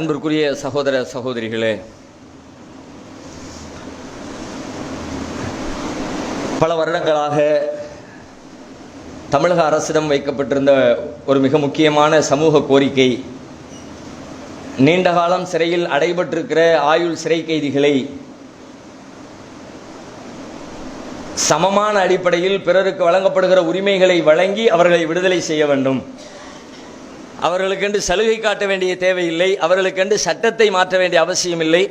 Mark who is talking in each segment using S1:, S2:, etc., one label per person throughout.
S1: அன்பிற்குரிய சகோதர சகோதரிகளே பல வருடங்களாக தமிழக அரசிடம் வைக்கப்பட்டிருந்த ஒரு மிக முக்கியமான சமூக கோரிக்கை நீண்ட காலம் சிறையில் அடைபட்டிருக்கிற ஆயுள் சிறை கைதிகளை சமமான அடிப்படையில் பிறருக்கு வழங்கப்படுகிற உரிமைகளை வழங்கி அவர்களை விடுதலை செய்ய வேண்டும். அவர்களுக்கென்று சலுகை காட்ட வேண்டிய தேவையில்லை அவர்களுக்கென்று சட்டத்தை மாற்ற வேண்டிய அவசியம் இல்லை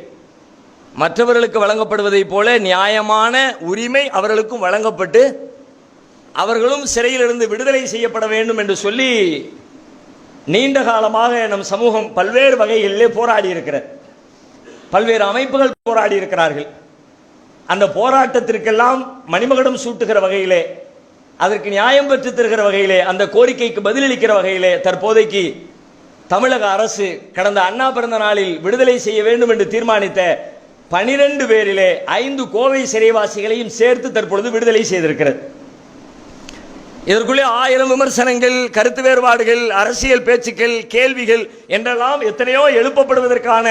S1: மற்றவர்களுக்கு வழங்கப்படுவதைப் போல நியாயமான உரிமை அவர்களுக்கும் வழங்கப்பட்டு அவர்களும் சிறையிலிருந்து விடுதலை செய்யப்பட வேண்டும் என்று சொல்லி நீண்ட காலமாக நம் சமூகம் பல்வேறு வகைகளிலே போராடி இருக்கிற பல்வேறு அமைப்புகள் போராடி இருக்கிறார்கள். அந்த போராட்டத்திற்கெல்லாம் மணிமகடம் சூட்டுகிற வகையிலே அதற்கு நியாயம் பெற்று தருகிற வகையிலே அந்த கோரிக்கைக்கு பதிலளிக்கிற வகையிலே தற்போதைக்கு தமிழக அரசு கடந்த அண்ணா பிறந்த நாளில் விடுதலை செய்ய வேண்டும் என்று தீர்மானித்த பனிரெண்டு பேரிலே ஐந்து கோவை சிறைவாசிகளையும் சேர்த்து தற்பொழுது விடுதலை செய்திருக்கிறது. இதற்குள்ளே ஆயிரம் விமர்சனங்கள் கருத்து வேறுபாடுகள் அரசியல் பேச்சுக்கள் கேள்விகள் என்றெல்லாம் எத்தனையோ எழுப்பப்படுவதற்கான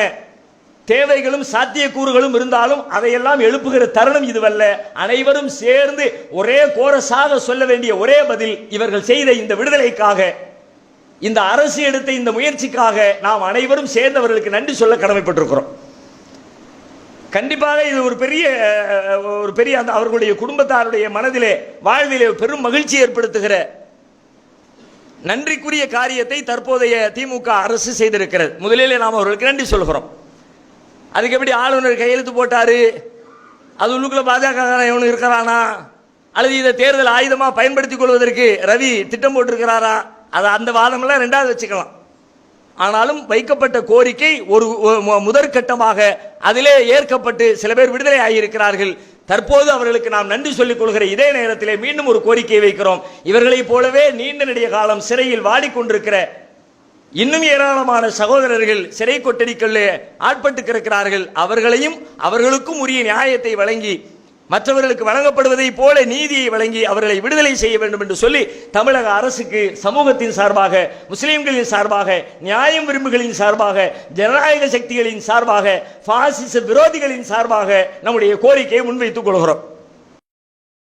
S1: தேவைகளும் சாத்தியக்கூறுகளும் இருந்தாலும் அதையெல்லாம் எழுப்புகிற தருணம் இதுவல்ல. அனைவரும் சேர்ந்து ஒரே கோரசாக சொல்ல வேண்டிய ஒரே பதில் இவர்கள் செய்த இந்த விடுதலைக்காக இந்த அரசு எடுத்த இந்த முயற்சிக்காக நாம் அனைவரும் சேர்ந்தவர்களுக்கு நன்றி சொல்ல கடமைப்பட்டிருக்கிறோம். கண்டிப்பாக இது ஒரு பெரிய ஒரு பெரிய அந்த அவர்களுடைய குடும்பத்தாருடைய மனதிலே வாழ்விலே பெரும் மகிழ்ச்சி ஏற்படுத்துகிற நன்றிக்குரிய காரியத்தை தற்போதைய திமுக அரசு செய்திருக்கிறது. முதலிலே நாம் அவர்களுக்கு நன்றி சொல்கிறோம். அதுக்கு எப்படி ஆளுநர் கையெழுத்து போட்டாரு? அது உள்ளுக்குள்ள பாஜக எவனு இருக்கிறானா? அல்லது இதை தேர்தல் ஆயுதமாக பயன்படுத்திக் கொள்வதற்கு ரவி திட்டம் போட்டிருக்கிறாரா? அதை அந்த வாதமெல்லாம் ரெண்டாவது வச்சுக்கலாம். ஆனாலும் வைக்கப்பட்ட கோரிக்கை ஒரு முதற்கட்டமாக அதிலே ஏற்கப்பட்டு சில பேர் விடுதலை ஆகியிருக்கிறார்கள். தற்போது அவர்களுக்கு நாம் நன்றி சொல்லிக் கொள்கிற இதே நேரத்திலே மீண்டும் ஒரு கோரிக்கை வைக்கிறோம். இவர்களைப் போலவே நீண்ட நெடிய காலம் சிறையில் வாடிக்கொண்டிருக்கிற இன்னும் ஏராளமான சகோதரர்கள் சிறை கொட்டடிக்குள்ளே ஆட்பட்டு கிடக்கிறார்கள். அவர்களையும் அவர்களுக்கும் உரிய நியாயத்தை வழங்கி மற்றவர்களுக்கு வழங்கப்படுவதைப் போல நீதியை வழங்கி அவர்களை விடுதலை செய்ய வேண்டும் என்று சொல்லி தமிழக அரசுக்கு சமூகத்தின் சார்பாக முஸ்லிம்களின் சார்பாக நியாயம் விரும்புகளின் சார்பாக ஜனநாயக சக்திகளின் சார்பாக பாசிச விரோதிகளின் சார்பாக நம்முடைய கோரிக்கையை முன்வைத்துக் கொள்கிறோம்.